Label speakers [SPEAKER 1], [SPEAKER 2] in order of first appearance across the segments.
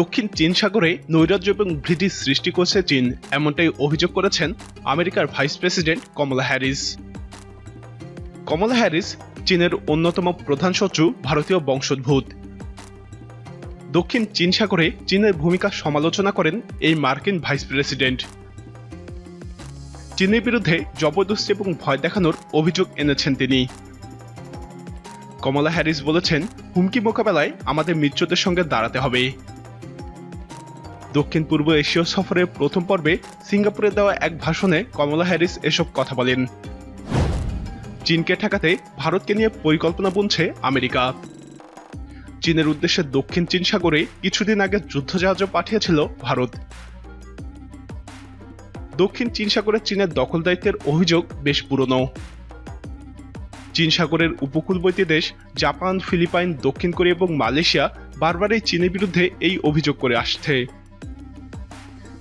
[SPEAKER 1] দক্ষিণ চীন সাগরে নৈরাজ্য এবং ভীতি সৃষ্টি করছে চীন, এমনটাই অভিযোগ করেছেন আমেরিকার vice president Kamala Harris. Kamala Harris চীনের অন্যতম প্রধান শত্রু ভারতীয় বংশোদ্ভূত। দক্ষিণ চীন সাগরে চীনের ভূমিকা সমালোচনা করেন এই মার্কিন ভাইস প্রেসিডেন্ট। চীনের বিরুদ্ধে জবরদস্তি এবং ভয় দেখানোর অভিযোগ এনেছেন তিনি। কমলা হ্যারিস বলেছেন, হুমকি মোকাবেলায় আমাদের মিত্রদের সঙ্গে দাঁড়াতে হবে। দক্ষিণ পূর্ব এশীয় সফরের প্রথম পর্বে সিঙ্গাপুরে দেওয়া এক ভাষণে কমলা হ্যারিস এসব কথা বলেন। চীনকে ঠেকাতে ভারতকে নিয়ে পরিকল্পনা বুনছে আমেরিকা। চীনের উদ্দেশ্যে দক্ষিণ চীন সাগরে কিছুদিন আগে যুদ্ধজাহাজও পাঠিয়েছিল ভারত। দক্ষিণ চীন সাগরে চীনের দখলদারিত্বের অভিযোগ বেশ পুরনো। চীন সাগরের উপকূলবর্তী দেশ জাপান, ফিলিপাইন, দক্ষিণ কোরিয়া এবং মালয়েশিয়া বারবারই চীনের বিরুদ্ধে এই অভিযোগ করে আসছে।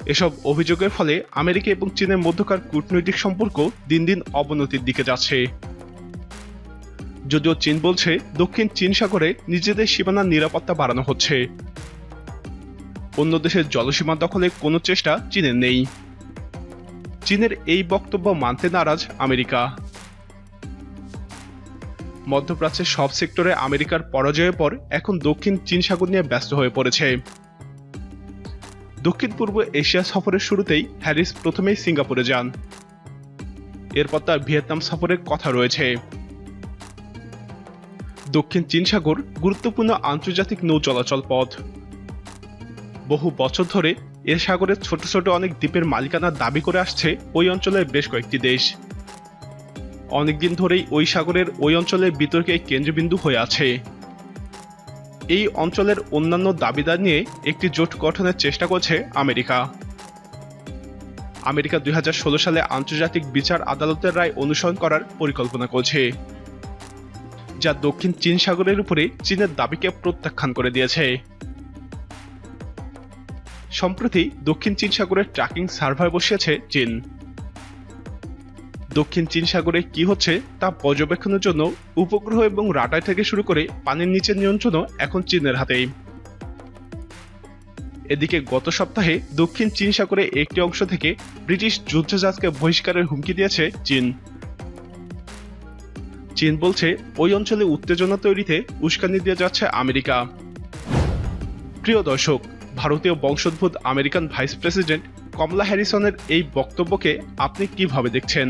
[SPEAKER 1] এসব অভিযোগের ফলে আমেরিকা এবং চীনের মধ্যকার কূটনৈতিক সম্পর্ক দিন দিন অবনতির দিকে যাচ্ছে। যদিও চীন বলছে, দক্ষিণ চীন সাগরে নিজেদের সীমানার নিরাপত্তা বাড়ানো হচ্ছে। অন্য দেশের জলসীমা দখলে কোনো চেষ্টা চীনের নেই। চীনের এই বক্তব্য মানতে নারাজ আমেরিকা। মধ্যপ্রাচ্যের সব সেক্টরে আমেরিকার পরাজয়ের পর এখন দক্ষিণ চীন সাগর নিয়ে ব্যস্ত হয়ে পড়েছে। দক্ষিণ পূর্ব এশিয়া সফরের শুরুতেই হ্যারিস প্রথমেই সিঙ্গাপুরে যান। এরপর তার ভিয়েতনাম সফরের কথা রয়েছে। দক্ষিণ চীন সাগর গুরুত্বপূর্ণ আন্তর্জাতিক নৌ চলাচল পথ। বহু বছর ধরে এ সাগরের ছোট ছোট অনেক দ্বীপের মালিকানার দাবি করে আসছে ওই অঞ্চলের বেশ কয়েকটি দেশ। অনেকদিন ধরেই ওই সাগরের ওই অঞ্চলের বিতর্কে কেন্দ্রবিন্দু হয়ে আছে। এই অঞ্চলের অন্যান্য দাবিদার নিয়ে একটি জোট গঠনের চেষ্টা করছে আমেরিকা। আমেরিকা দুই হাজার ষোলো সালে আন্তর্জাতিক বিচার আদালতের রায় অনুসরণ করার পরিকল্পনা করছে, যা দক্ষিণ চীন সাগরের উপরে চীনের দাবিকে প্রত্যাখ্যান করে দিয়েছে। সম্প্রতি দক্ষিণ চীন সাগরের ট্র্যাকিং সার্ভার বসিয়েছে চীন। দক্ষিণ চীন সাগরে কি হচ্ছে তা পর্যবেক্ষণের জন্য উপগ্রহ এবং রাডার থেকে শুরু করে পানির নিচের নিয়ন্ত্রণও এখন চীনের হাতেই। এদিকে গত সপ্তাহে দক্ষিণ চীন সাগরে একটি অংশ থেকে ব্রিটিশ যুদ্ধজাহাজকে বহিষ্কারের হুমকি দিয়েছে চীন। চীন বলছে, ওই অঞ্চলে উত্তেজনা তৈরিতে উস্কানি দিয়ে যাচ্ছে আমেরিকা। প্রিয় দর্শক, ভারতীয় বংশোদ্ভূত আমেরিকান ভাইস প্রেসিডেন্ট কমলা হ্যারিসনের এই বক্তব্যকে আপনি কীভাবে দেখছেন?